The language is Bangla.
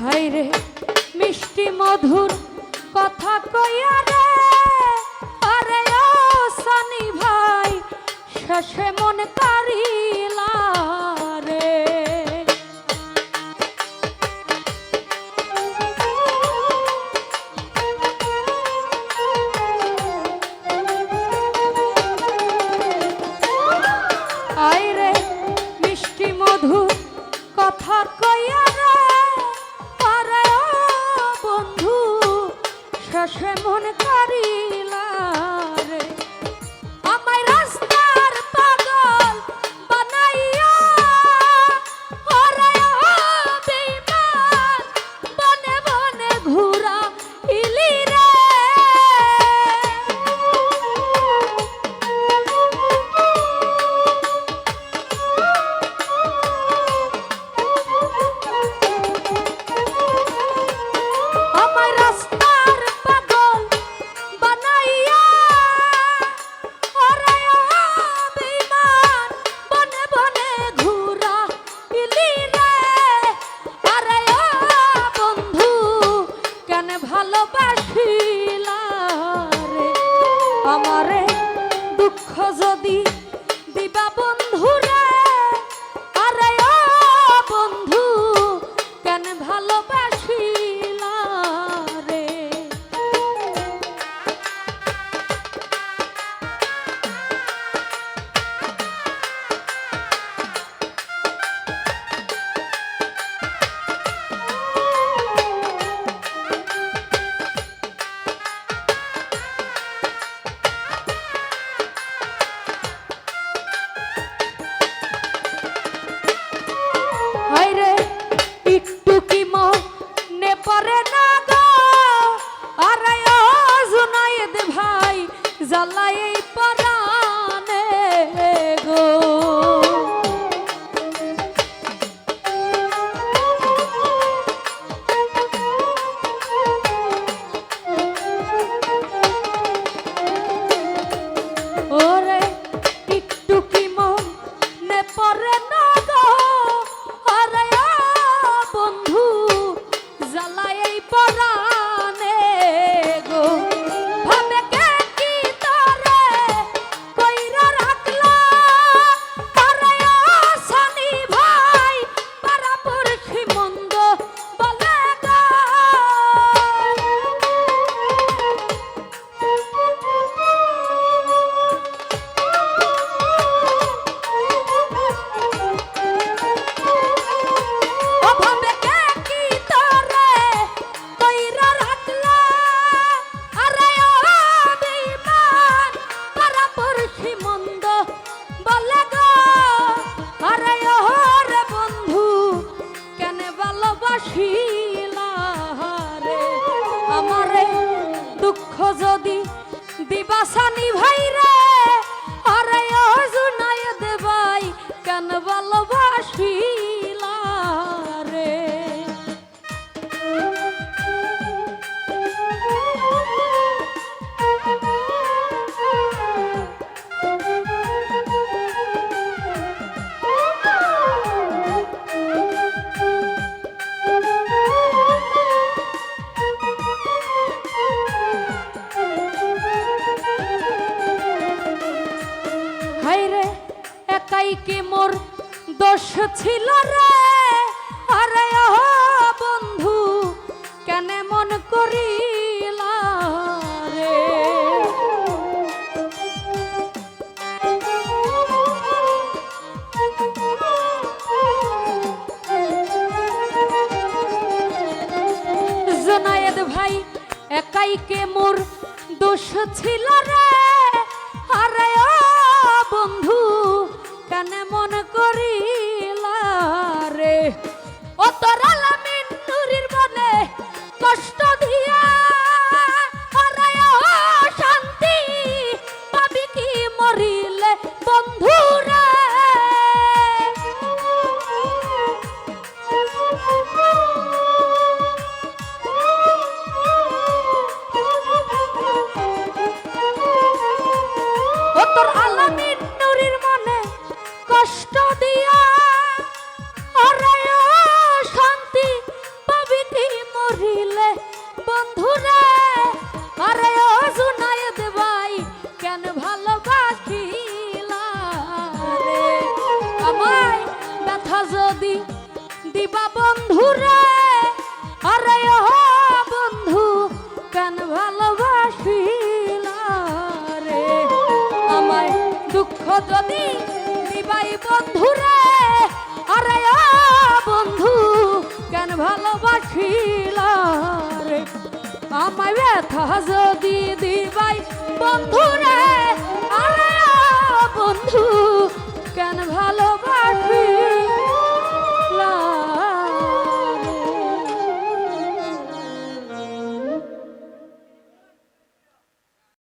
হাই রে মিষ্টি মধুর কথা কইয়া রে। আরে ও সানি ভাই শেষে মন কারি আমারে দুঃখ যদি দিবা বন্ধুরে আশা নিভাই দোষ রে। আরে বন্ধু, কেন মন করিলা রে? জোনায়েদ ভাই, একাই কে মোর দোষ ছিল রে? আরে বন্ধু, কেন মন করি যদি দিবা বন্ধুরে আরে ও বন্ধু, কেন ভালোবাসিলা রে? আমায় দুঃখ যদি দিবাই বন্ধুরে আরে ও বন্ধু, কেন ভালোবাসিলা রে? আমায় ব্যথা যদি দিবাই বন্ধুরে আরে ও বন্ধু